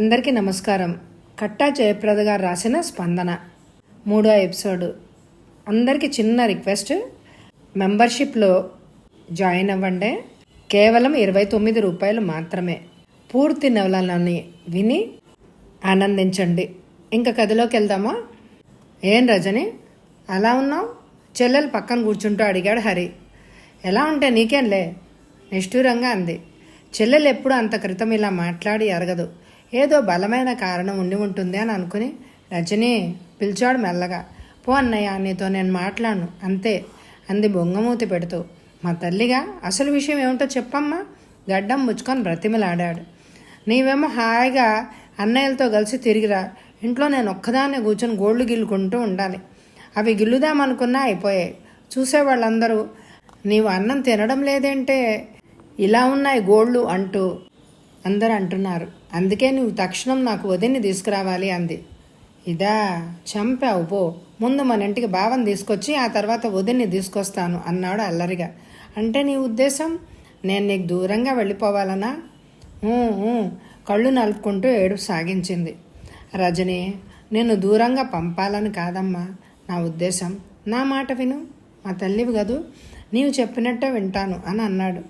అందరికీ నమస్కారం. కట్టా జయప్రద గారు రాసిన స్పందన. మూడో ఎపిసోడ్. అందరికీ చిన్న రిక్వెస్ట్. మెంబర్షిప్లో జాయిన్ అవ్వండి. కేవలం ఇరవై తొమ్మిది రూపాయలు మాత్రమే. పూర్తి నవలని విని ఆనందించండి. ఇంకా కథలోకి వెళ్దామా? ఏం రజని? అలా ఉన్నావు? చెల్లెలు పక్కన కూర్చుంటూ అడిగాడు హరి. ఎలా ఉంటే నీకేంలే నిష్ఠూరంగా అంది. చెల్లెలు ఎప్పుడు అంత క్రితం ఇలా మాట్లాడి ఎరగదు ఏదో బలమైన కారణం ఉండి ఉంటుంది అని అనుకుని రజని పిలిచాడు మెల్లగా. పో అన్నయ్య నీతో నేను మాట్లాడను. అంతే. అంది బొంగమూతి పెడుతూ. మా తల్లిగా అసలు విషయం ఏమిటో చెప్పమ్మా. గడ్డం ముచ్చుకొని బ్రతిమిలాడాడు. నీవేమో హాయిగా అన్నయ్యలతో కలిసి తిరిగిరా ఇంట్లో నేను ఒక్కదాన్నే కూర్చొని గోళ్ళు గిల్లుకుంటూ ఉండాలి. అవి గిల్లుదామనుకున్నా అయిపోయాయి. చూసేవాళ్ళందరూ నీవు అన్నం తినడం లేదేంటే ఇలా ఉన్నాయి గోళ్ళు అంటూ అందరూ అంటున్నారు. అందుకే నువ్వు తక్షణం నాకు వదిన్ని తీసుకురావాలి అంది. ఇదా చంపావు పో. ముందు మన ఇంటికి భావం తీసుకొచ్చి ఆ తర్వాత వదిన్ని తీసుకొస్తాను అన్నాడు అల్లరిగా. అంటే నీ ఉద్దేశం? నేను నీకు దూరంగా వెళ్ళిపోవాలనా? కళ్ళు నలుపుకుంటూ ఏడుపు సాగించింది. రజని నేను దూరంగా పంపాలని కాదమ్మా. నా ఉద్దేశం? నా మాట విను. మా తల్లివి కదూ? నీవు చెప్పినట్టే వింటాను అని అన్నాడు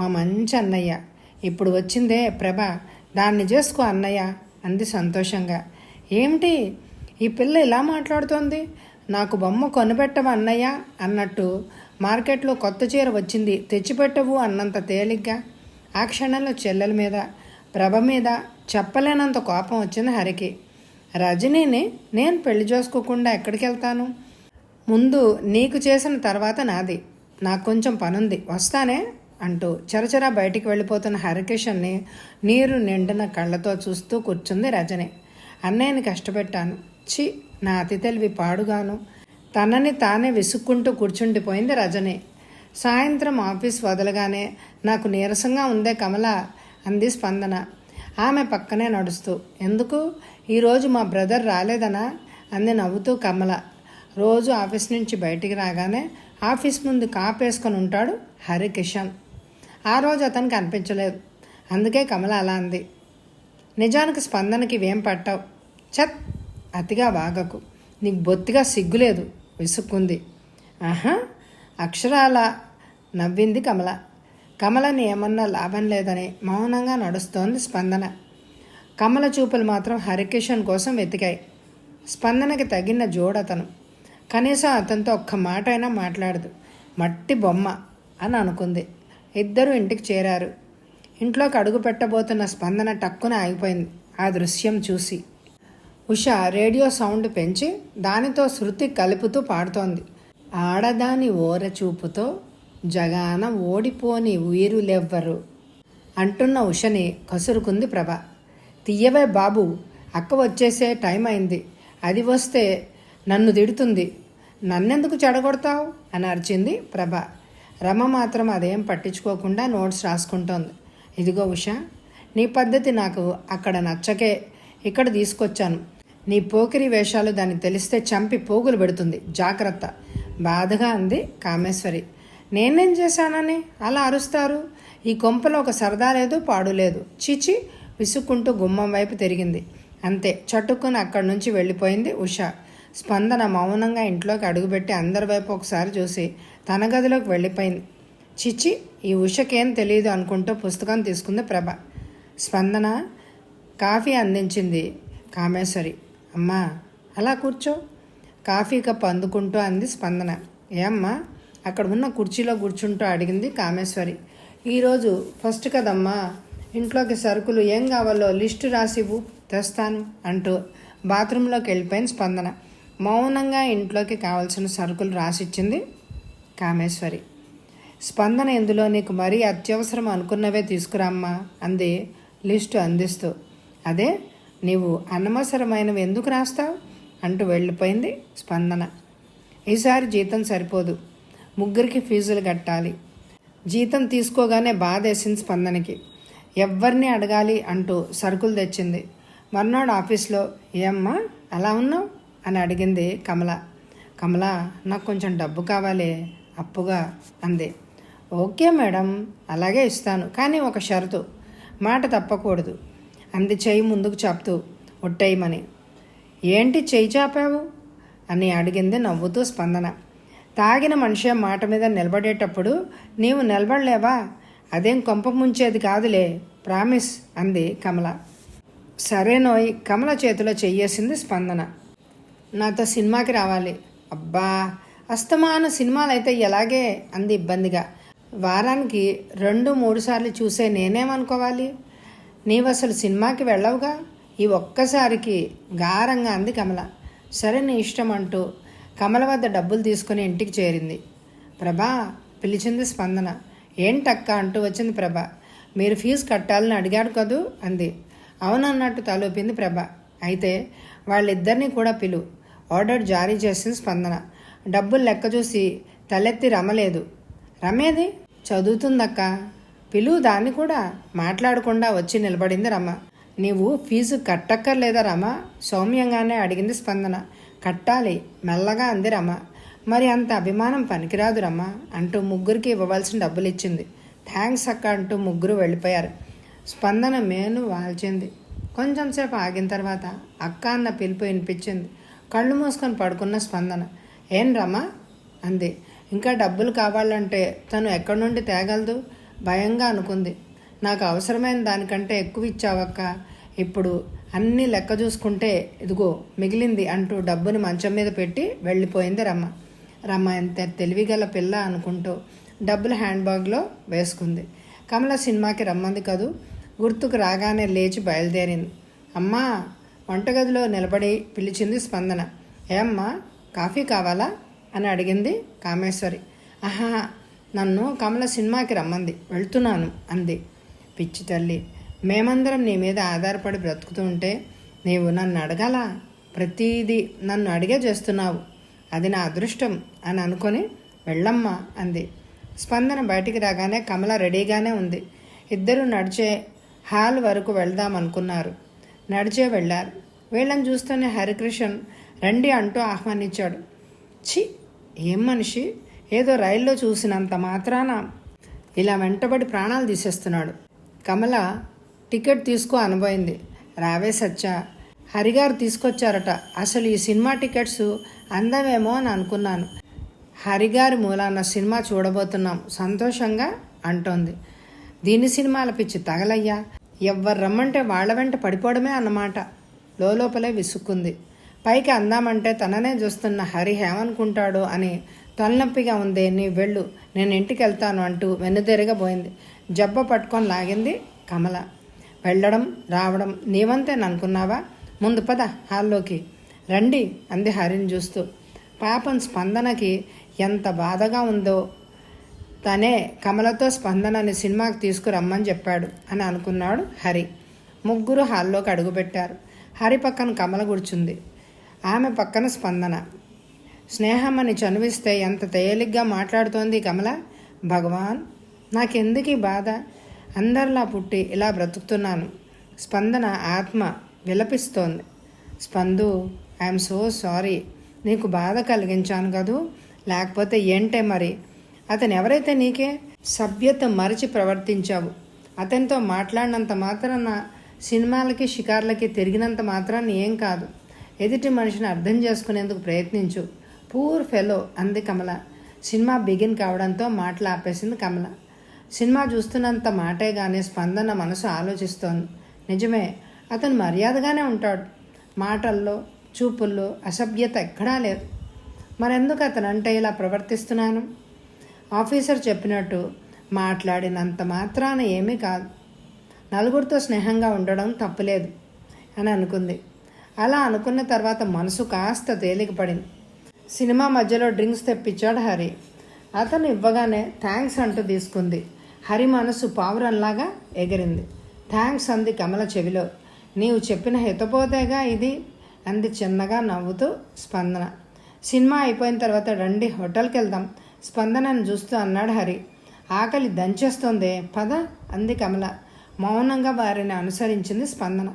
మా మంచి అన్నయ్య. ఇప్పుడు వచ్చిందే ప్రభ. దాన్ని చేసుకో అన్నయ్య అంది సంతోషంగా. ఏమిటి? ఈ పిల్ల ఇలా మాట్లాడుతోంది? నాకు బొమ్మ కొనిపెట్టవు అన్నయ్య? అన్నట్టు మార్కెట్లో కొత్త చీర వచ్చింది. తెచ్చిపెట్టవు అన్నంత తేలిగ్గా. ఆ క్షణంలో చెల్లెల మీద ప్రభ మీద చెప్పలేనంత కోపం వచ్చింది హరికి. రజనీని నేను పెళ్ళి చేసుకోకుండా ఎక్కడికి వెళ్తాను ముందు నీకు చేసిన తర్వాత నాది. నాకు కొంచెం పనుంది. వస్తానే? అంటూ చరచరా బయటికి వెళ్ళిపోతున్న హరికిషన్ని నీరు నిండిన కళ్ళతో చూస్తూ కూర్చుంది రజని. అన్నయ్యని కష్టపెట్టాను. చి నా అతి తెలివి పాడుగాను. తనని తానే విసుక్కుంటూ కూర్చుండిపోయింది రజని. సాయంత్రం ఆఫీస్ వదలగానే నాకు నీరసంగా ఉందే కమల అంది స్పందన. ఆమె పక్కనే నడుస్తూ ఎందుకు? ఈరోజు మా బ్రదర్ రాలేదనా? అంది నవ్వుతూ కమల. రోజు ఆఫీస్ నుంచి బయటికి రాగానే ఆఫీస్ ముందు కాపేసుకొని ఉంటాడు హరికిషన్. ఆ రోజు అతనికి అనిపించలేదు. అందుకే కమల అలా అంది. నిజానికి స్పందనకి ఇవేం పట్టావు. చత్ అతిగా వాగకు. నీకు బొత్తిగా సిగ్గులేదు. విసుక్కుంది. ఆహా! అక్షరాల నవ్వింది కమల. కమలని ఏమన్నా లాభం లేదని మౌనంగా నడుస్తోంది స్పందన. కమల చూపులు మాత్రం హరికిషన్ కోసం వెతికాయి. స్పందనకి తగిన జోడతను కనీసం అతనితో ఒక్క మాట అయినా మాట్లాడదు. మట్టి బొమ్మ అని అనుకుంది. ఇద్దరూ ఇంటికి చేరారు. ఇంట్లోకి అడుగు పెట్టబోతున్న స్పందన టక్కున ఆగిపోయింది. ఆ దృశ్యం చూసి ఉష రేడియో సౌండ్ పెంచి దానితో శృతి కలుపుతూ పాడుతోంది. ఆడదాని ఓర చూపుతో జగాన ఓడిపోని ఉయిరులెవ్వరు అంటున్న ఉషని కసురుకుంది ప్రభ. తీయవే బాబు అక్క వచ్చేసే టైం అయింది. అది వస్తే నన్ను తిడుతుంది. నన్నెందుకు చెడగొడతావు? అని అరిచింది ప్రభ. రమ మాత్రం అదేం పట్టించుకోకుండా నోట్స్ రాసుకుంటోంది. ఇదిగో ఉష నీ పద్ధతి నాకు అక్కడ నచ్చకే ఇక్కడ తీసుకొచ్చాను. నీ పోకిరి వేషాలు దాన్ని తెలిస్తే చంపి పోగులు పెడుతుంది. జాగ్రత్త. బాధగా అంది కామేశ్వరి. నేనేం చేశానని? అలా అరుస్తారు? ఈ కొంపలో ఒక సరదా లేదు పాడు లేదు. చిచి విసుక్కుంటూ గుమ్మం వైపు తిరిగింది. అంతే చట్టుకుని అక్కడి నుంచి వెళ్ళిపోయింది ఉష. స్పందన మౌనంగా ఇంట్లోకి అడుగుపెట్టి అందరి వైపు ఒకసారి చూసి తన గదిలోకి వెళ్ళిపోయింది. చిచ్చి ఈ ఉషకేం తెలియదు అనుకుంటూ పుస్తకం తీసుకుంది ప్రభ. స్పందన కాఫీ అందించింది కామేశ్వరి. అమ్మా అలా కూర్చో. కాఫీ కప్ అందుకుంటూ అంది స్పందన. ఏమ్మా అక్కడ ఉన్న కుర్చీలో కూర్చుంటూ అడిగింది కామేశ్వరి. ఈరోజు ఫస్ట్ కదమ్మా ఇంట్లోకి సరుకులు ఏం కావాలో లిస్టు రాసివ్వు తెస్తాను అంటూ బాత్రూంలోకి వెళ్ళిపోయింది స్పందన. మౌనంగా ఇంట్లోకి కావాల్సిన సరుకులు రాసిచ్చింది కామేశ్వరి. స్పందన ఇందులో నీకు మరీ అత్యవసరం అనుకున్నవే తీసుకురామ్మా అంది లిస్టు అందిస్తూ. అదే నీవు అనవసరమైనవి ఎందుకు రాస్తావు? అంటూ వెళ్ళిపోయింది స్పందన. ఈసారి జీతం సరిపోదు. ముగ్గురికి ఫీజులు కట్టాలి. జీతం తీసుకోగానే బాధ వేసింది స్పందనకి. ఎవరిని అడగాలి అంటూ సరుకులు తెచ్చింది. మర్నాడు ఆఫీస్లో ఏమ్మా అలా ఉన్నావు? అని అడిగింది కమల. కమల నాకు కొంచెం డబ్బు కావాలి అప్పుగా అంది. ఓకే మేడం అలాగే ఇస్తాను కానీ ఒక షరతు మాట తప్పకూడదు అంది చెయ్యి ముందుకు చాపుతూ. ఒట్టేయమని. ఏంటి చెయ్యి చాపావు? అని అడిగింది నవ్వుతూ స్పందన. తాగిన మనిషి మాట మీద నిలబడేటప్పుడు నీవు నిలబడలేవా? అదేం కొంప ముంచేది కాదులే ప్రామిస్ అంది కమల. సరేనోయ్ కమల చేతిలో చెయ్యేసింది స్పందన. నాతో సినిమాకి రావాలి. అబ్బా అస్తమాన సినిమాలు అయితే ఎలాగే? అంది ఇబ్బందిగా. వారానికి రెండు మూడు సార్లు చూసే నేనేమనుకోవాలి? నీవు అసలు సినిమాకి వెళ్ళవుగా? ఈ ఒక్కసారికి గారంగా అంది కమల. సరే నీ ఇష్టం అంటూ కమల వద్ద డబ్బులు తీసుకుని ఇంటికి చేరింది. ప్రభా పిలిచింది స్పందన. ఏంటక్క అంటూ వచ్చింది ప్రభ. మీరు ఫీజు కట్టాలని అడిగాడు కదూ? అంది. అవునన్నట్టు తలూపింది ప్రభ. అయితే వాళ్ళిద్దరినీ కూడా పిలు. ఆర్డర్ జారీ చేసిన స్పందన. డబ్బులు లెక్క చూసి తలెత్తి రమలేదు. రమేది? చదువుతుందక్క. పిలువు దాన్ని కూడా మాట్లాడకుండా వచ్చి నిలబడింది రమ. నీవు ఫీజు కట్టక్కర్లేదా రమ? సౌమ్యంగానే అడిగింది స్పందన. కట్టాలి మెల్లగా అంది రమ. మరి అంత అభిమానం పనికిరాదు రమ అంటూ ముగ్గురికి ఇవ్వవలసిన డబ్బులు ఇచ్చింది. థ్యాంక్స్ అక్క అంటూ ముగ్గురు వెళ్ళిపోయారు. స్పందన మేను వాల్చింది. కొంచెంసేపు ఆగిన తర్వాత అక్క అన్న పిలుపు వినిపించింది. కళ్ళు మూసుకొని పడుకున్న స్పందన. ఏం రమా? అంది. ఇంకా డబ్బులు కావాలంటే తను ఎక్కడి నుండి తేగలదు? భయంగా అనుకుంది. నాకు అవసరమైన దానికంటే ఎక్కువ ఇచ్చావక్క. ఇప్పుడు అన్నీ లెక్క చూసుకుంటే ఇదిగో మిగిలింది అంటూ డబ్బుని మంచం మీద పెట్టి వెళ్ళిపోయింది రమ్మ రమ్మ ఎంత తెలివిగల పిల్ల అనుకుంటూ డబ్బులు హ్యాండ్ బ్యాగ్లో వేసుకుంది. కమల సినిమాకి రమ్మంది కదూ. గుర్తుకు రాగానే లేచి బయలుదేరింది. అమ్మా వంటగదిలో నిలబడి పిలిచింది స్పందన. ఏమ్మా కాఫీ కావాలా? అని అడిగింది కామేశ్వరి. ఆహా నన్ను కమల సినిమాకి రమ్మంది వెళ్తున్నాను అంది. పిచ్చి తల్లి మేమందరం నీ మీద ఆధారపడి బ్రతుకుతూ ఉంటే నీవు నన్ను అడగాల? ప్రతిదీ నన్ను అడిగే చేస్తున్నావు. అది నా అదృష్టం అని అనుకొని వెళ్ళమ్మా అంది. స్పందన బయటికి రాగానే కమల రెడీగానే ఉంది. ఇద్దరు నడిచే హాల్ వరకు వెళ్దామనుకున్నారు. నడిచే వెళ్ళారు. వీళ్ళని చూస్తూనే హరికృష్ణన్ రండి అంటూ ఆహ్వానించాడు. ఛీ ఏం మనిషి? ఏదో రైల్లో చూసినంత మాత్రాన ఇలా వెంటబడి ప్రాణాలు తీసేస్తున్నాడు. కమల టికెట్ తీసుకో అనబోయింది. రావే సచ్చా హరిగారు తీసుకొచ్చారట. అసలు ఈ సినిమా టికెట్స్ అందమేమో అని అనుకున్నాను. హరిగారి మూలాన సినిమా చూడబోతున్నాం సంతోషంగా అంటోంది. దీని సినిమాల పిచ్చి తగలయ్యా. ఎవ్వరు రమ్మంటే వాళ్ళ వెంట పడిపోవడమే అన్నమాట. లోపలే విసుక్కుంది. పైకి అందామంటే తననే చూస్తున్న హరి ఏమనుకుంటాడో అని తలనొప్పిగా ఉంది. నీ వెళ్ళు నేను ఇంటికి వెళ్తాను అంటూ వెన్నుదెరగబోయింది. జబ్బ పట్టుకొని లాగింది కమల. వెళ్ళడం రావడం నీవంతేననుకున్నావా ముందు పద హాల్లోకి. రండి అంది హరిని చూస్తూ. పాపం స్పందనకి ఎంత బాధగా ఉందో తనే కమలతో స్పందన అనే సినిమాకి తీసుకురమ్మని చెప్పాడు అని అనుకున్నాడు హరి. ముగ్గురు హాల్లోకి అడుగుపెట్టారు. హరి పక్కన కమల కూర్చుంది. ఆమె పక్కన స్పందన. స్నేహం అని చనువిస్తే ఎంత తేలిగ్గా మాట్లాడుతోంది కమల? భగవాన్ నాకెందుకు ఈ బాధ? అందరిలా పుట్టి ఇలా బ్రతుకుతున్నాను. స్పందన ఆత్మ విలపిస్తోంది. Spandu I'm so sorry. నీకు బాధ కలిగించాను కదూ? లేకపోతే ఏంటే మరి? అతను ఎవరైతే నీకే? సభ్యత మరిచి ప్రవర్తించావు. అతనితో మాట్లాడినంత మాత్రాన సినిమాలకి షికార్లకి తిరిగినంత మాత్రాన్ని ఏం కాదు. ఎదుటి మనిషిని అర్థం చేసుకునేందుకు ప్రయత్నించు. పూర్ ఫెలో అంది కమల. సినిమా బిగిన్ కావడంతో మాటలు ఆపేసింది కమల. సినిమా చూస్తున్నంత మాటే కానీ స్పందన మనసు ఆలోచిస్తోంది. నిజమే అతను మర్యాదగానే ఉంటాడు. మాటల్లో చూపుల్లో అసభ్యత ఎక్కడా లేదు. మరెందుకు అతను అంటే ఇలా ప్రవర్తిస్తున్నాను? ఆఫీసర్ చెప్పినట్టు మాట్లాడినంత మాత్రాన ఏమీ కాదు. నలుగురితో స్నేహంగా ఉండడం తప్పులేదు అని అనుకుంది. అలా అనుకున్న తర్వాత మనసు కాస్త తేలికపడింది సినిమా మధ్యలో డ్రింక్స్ తెప్పించాడు హరి. అతను ఇవ్వగానే థ్యాంక్స్ అంటూ తీసుకుంది. హరి మనసు పావురంలాగా ఎగిరింది. థ్యాంక్స్ అంది కమల చెవిలో. నీవు చెప్పిన హితపోతేగా ఇది అంది చిన్నగా నవ్వుతూ స్పందన. సినిమా అయిపోయిన తర్వాత రండి హోటల్కి వెళ్దాం స్పందనను చూస్తూ అన్నాడు హరి. ఆకలి దంచేస్తోందే. పద అంది కమల. మౌనంగా వారిని అనుసరించింది స్పందన.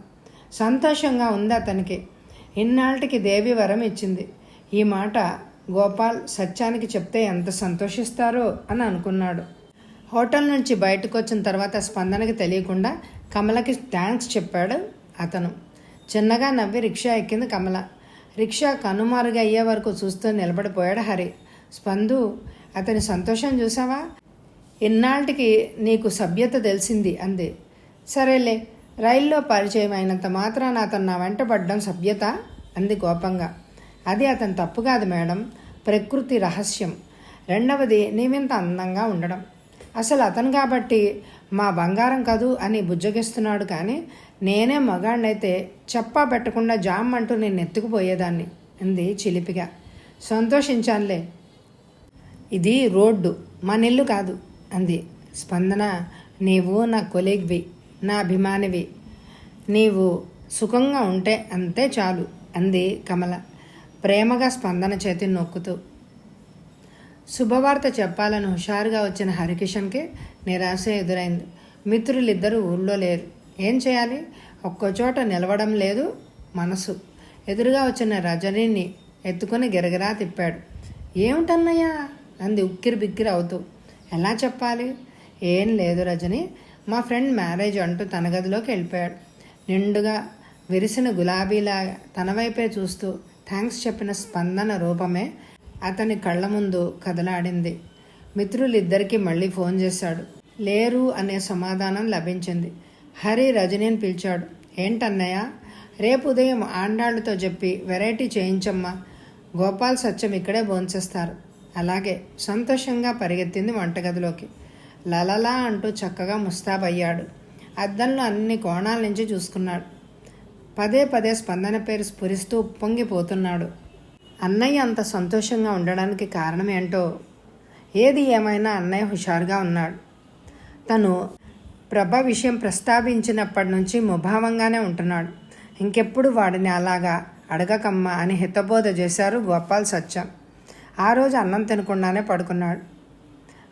సంతోషంగా ఉంది అతనికి. ఇన్నాళ్ళకి దేవి వరం ఇచ్చింది. ఈ మాట గోపాల్ సత్యానికి చెప్తే ఎంత సంతోషిస్తారో అని అనుకున్నాడు. హోటల్ నుంచి బయటకు వచ్చిన తర్వాత స్పందనకి తెలియకుండా కమలకి థ్యాంక్స్ చెప్పాడు అతను. చిన్నగా నవ్వి రిక్షా ఎక్కింది కమల. రిక్షా కనుమారుగా అయ్యే వరకు చూస్తూ నిలబడిపోయాడు హరి. స్పందు అతని సంతోషం చూసావా? ఇన్నాళ్ళకి నీకు సభ్యత తెలిసింది అంది. సరేలే రైల్లో పరిచయం అయినంత మాత్రాన అతను నా వెంట పడ్డం సభ్యత? అంది కోపంగా. అది అతను తప్పు కాదు మేడం ప్రకృతి రహస్యం. రెండవది నీవింత అందంగా ఉండడం. అసలు అతను కాబట్టి మా బంగారం కదూ అని బుజ్జగిస్తున్నాడు కానీ నేనే మగాణ్ణైతే చెప్పా పెట్టకుండా జామ్ అంటూ నేను ఎత్తుకుపోయేదాన్ని అంది చిలిపిగా. సంతోషించానులే ఇది రోడ్డు మా నెల్లు కాదు అంది. స్పందన నీవు నా కొలీగ్వి నా అభిమానివి. నీవు సుఖంగా ఉంటే అంతే చాలు అంది కమల ప్రేమగా స్పందన చేతి నొక్కుతూ. శుభవార్త చెప్పాలని హుషారుగా వచ్చిన హరికిషన్కి నిరాశ ఎదురైంది. మిత్రులిద్దరూ ఊళ్ళో లేరు. ఏం చేయాలి? ఒక్కచోట నిలవడం లేదు మనసు. ఎదురుగా వచ్చిన రజనీని ఎత్తుకుని గిరగిరా తిప్పాడు. ఏమిటన్నయ్యా? అంది ఉక్కిరి బిక్కిరి అవుతూ. ఎలా చెప్పాలి? ఏం లేదు రజని. మా ఫ్రెండ్ మ్యారేజ్ అంటూ తన గదిలోకి వెళ్ళిపోయాడు. నిండుగా విరిసిన గులాబీలా తన వైపే చూస్తూ థ్యాంక్స్ చెప్పిన స్పందన రూపమే అతని కళ్ళ ముందు కదలాడింది. మిత్రులిద్దరికీ మళ్ళీ ఫోన్ చేశాడు. లేరు అనే సమాధానం లభించింది. హరి రజనీని పిలిచాడు. ఏంటన్నయ్య రేపు ఉదయం ఆండాళ్ళతో చెప్పి వెరైటీ చేయించమ్మా. గోపాల్ సత్యం ఇక్కడే భోంచేస్తారు. అలాగే సంతోషంగా పరిగెత్తింది వంటగదిలోకి. లలలా అంటూ చక్కగా ముస్తాబయ్యాడు అద్దంలో అన్ని కోణాల నుంచి చూసుకున్నాడు. పదే పదే స్పందన పేరు స్ఫురిస్తూ ఉప్పొంగిపోతున్నాడు. అన్నయ్య అంత సంతోషంగా ఉండడానికి కారణం ఏంటో? ఏది ఏమైనా అన్నయ్య హుషారుగా ఉన్నాడు. తను ప్రభ విషయం ప్రస్తావించినప్పటి నుంచి ముభావంగానే ఉంటున్నాడు. ఇంకెప్పుడు వాడిని అలాగా అడగకమ్మా అని హితబోధ చేశారు గోపాల్ సత్యం ఆ రోజు అన్నం తినకుండానే పడుకున్నాడు.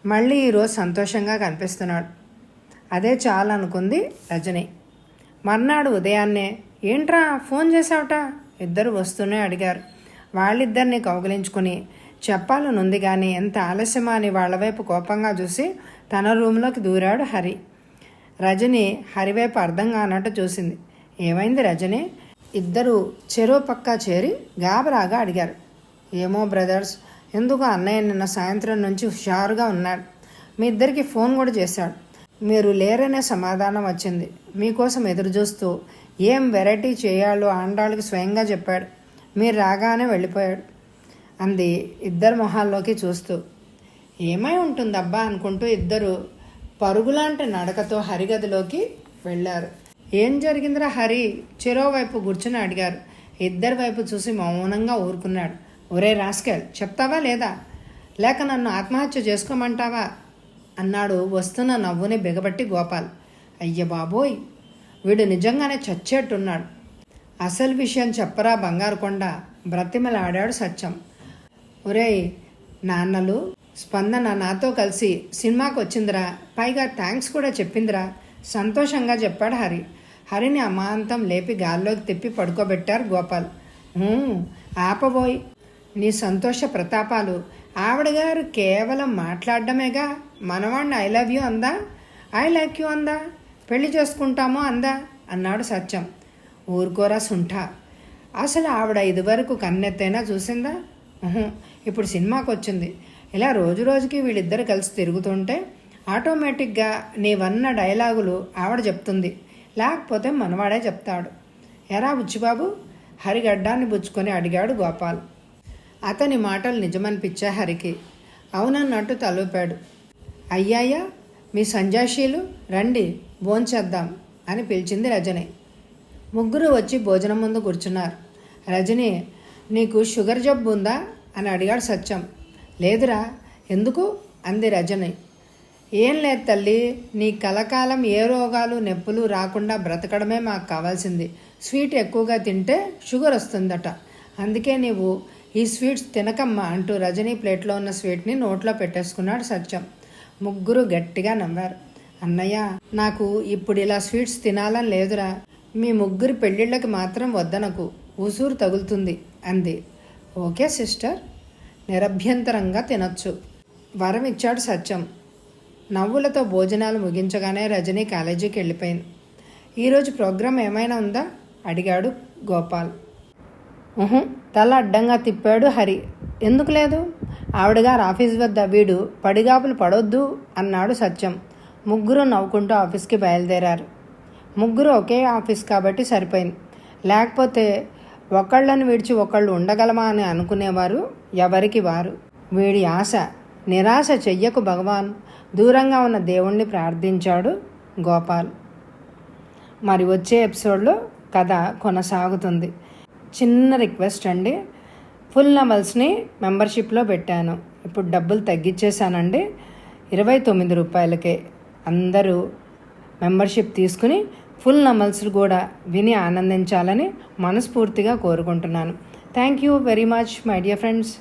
మళ్ళీ ఈరోజు సంతోషంగా కనిపిస్తున్నాడు. అదే చాలు అనుకుంది రజని. మర్నాడు ఉదయాన్నే ఏంట్రా ఫోన్ చేసావట ఇద్దరు వస్తూనే అడిగారు. వాళ్ళిద్దరిని కౌగిలించుకుని చెప్పాలనుంది కానీ ఎంత ఆలస్యమా అని వాళ్ళ వైపు కోపంగా చూసి తన రూమ్లోకి దూరాడు హరి. రజని హరివైపు అర్థం కానట్టు చూసింది. ఏమైంది రజని? ఇద్దరు చెరువు పక్క చేరి గాబరాగా అడిగారు. ఏమో బ్రదర్స్ ఎందుకు అన్నయ్య నిన్న సాయంత్రం నుంచి హుషారుగా ఉన్నాడు? మీ ఇద్దరికి ఫోన్ కూడా చేశాడు. మీరు లేరనే సమాధానం వచ్చింది. మీకోసం ఎదురు చూస్తూ ఏం వెరైటీ చేయాలో ఆండాళ్ళకి స్వయంగా చెప్పాడు. మీరు రాగానే వెళ్ళిపోయాడు. అంది ఇద్దరు మొహాల్లోకి చూస్తూ. ఏమై ఉంటుందబ్బా అనుకుంటూ ఇద్దరు పరుగులాంటి నడకతో హరిగదిలోకి వెళ్ళారు. ఏం జరిగిందిరా హరి? చెరో వైపు కూర్చుని అడిగారు. ఇద్దరి వైపు చూసి మౌనంగా ఊరుకున్నాడు. ఒరే రాస్కెల్ చెప్తావా లేదా? లేక నన్ను ఆత్మహత్య చేసుకోమంటావా? అన్నాడు వస్తున్న నవ్వుని బిగబట్టి గోపాల్. అయ్య బాబోయ్ వీడు నిజంగానే చచ్చేట్టున్నాడు. అసలు విషయం చెప్పరా బంగారు కొండ బ్రతిమలాడాడు సత్యం. ఒరేయ్ నాన్నలు స్పందన నాతో కలిసి సినిమాకి వచ్చిందిరా పైగా థ్యాంక్స్ కూడా చెప్పిందిరా. సంతోషంగా చెప్పాడు హరి. హరిని అమాంతం లేపి గాల్లోకి తిప్పి పడుకోబెట్టారు గోపాల్. ఆపబోయ్. నీ సంతోష ప్రతాపాలు. ఆవిడ గారు కేవలం మాట్లాడడమేగా? మనవాడిని ఐ లవ్ యూ అందా? ఐ లైక్ యూ అందా? పెళ్ళి చేసుకుంటామో అందా? అన్నాడు సత్యం. ఊరుకోరా సుంఠ. అసలు ఆవిడ ఇదివరకు కన్నెత్తైనా చూసిందా? ఇప్పుడు సినిమాకి వచ్చింది ఇలా రోజు రోజుకి వీళ్ళిద్దరు కలిసి తిరుగుతుంటే ఆటోమేటిక్గా నీవన్న డైలాగులు ఆవిడ చెప్తుంది. లేకపోతే మనవాడే చెప్తాడు. ఎరా బుచ్చిబాబు? హరిగడ్డాన్ని బుచ్చుకొని అడిగాడు గోపాల్. అతని మాటలు నిజమనిపించా హరికి. అవునన్నట్టు తలూపాడు. అయ్యాయా మీ సంజాషీలు రండి భోంచేద్దాం అని పిలిచింది రజని. ముగ్గురు వచ్చి భోజనం ముందు కూర్చున్నారు. రజని నీకు షుగర్ జబ్బు ఉందా? అని అడిగాడు సత్యం. లేదురా ఎందుకు? అంది రజని. ఏం లేదు తల్లి నీ కలకాలం ఏ రోగాలు నొప్పులు రాకుండా బ్రతకడమే మాకు కావాల్సింది. స్వీట్ ఎక్కువగా తింటే షుగర్ వస్తుందట. అందుకే నీవు ఈ స్వీట్స్ తినకమ్మా అంటూ రజనీ ప్లేట్లో ఉన్న స్వీట్ని నోట్లో పెట్టేసుకున్నాడు సత్యం. ముగ్గురు గట్టిగా నవ్వారు. అన్నయ్య నాకు ఇప్పుడు ఇలా స్వీట్స్ తినాలని లేదురా. మీ ముగ్గురు పెళ్ళిళ్ళకి మాత్రం వద్దనకు. ఉసూరు తగులుతుంది అంది. Okay sister. నిరభ్యంతరంగా తినొచ్చు. వరం ఇచ్చాడు సత్యం. నవ్వులతో భోజనాలు ముగించగానే రజనీ కాలేజీకి వెళ్ళిపోయింది. ఈరోజు ప్రోగ్రాం ఏమైనా ఉందా? అడిగాడు గోపాల్. తల అడ్డంగా తిప్పాడు హరి. ఎందుకు లేదు? ఆవిడగారు ఆఫీస్ వద్ద వీడు పడిగాపులు పడొద్దు అన్నాడు సత్యం. ముగ్గురు నవ్వుకుంటూ ఆఫీస్కి బయలుదేరారు. ముగ్గురు ఒకే ఆఫీస్ కాబట్టి సరిపోయింది. లేకపోతే ఒకళ్ళని విడిచి ఒకళ్ళు ఉండగలమా అని అనుకునేవారు ఎవరికి వారు? వీడి ఆశ నిరాశ చెయ్యకు భగవాన్. దూరంగా ఉన్న దేవుణ్ణి ప్రార్థించాడు గోపాల్. మరి వచ్చే ఎపిసోడ్లో కథ కొనసాగుతుంది. చిన్న రిక్వెస్ట్ అండి. ఫుల్ నవల్స్ని మెంబర్షిప్లో పెట్టాను. ఇప్పుడు డబ్బులు తగ్గించేశానండి ఇరవై తొమ్మిది రూపాయలకే అందరూ మెంబర్షిప్ తీసుకుని ఫుల్ నవల్స్ కూడా విని ఆనందించాలని మనస్ఫూర్తిగా కోరుకుంటున్నాను. Thank you very much my dear friends.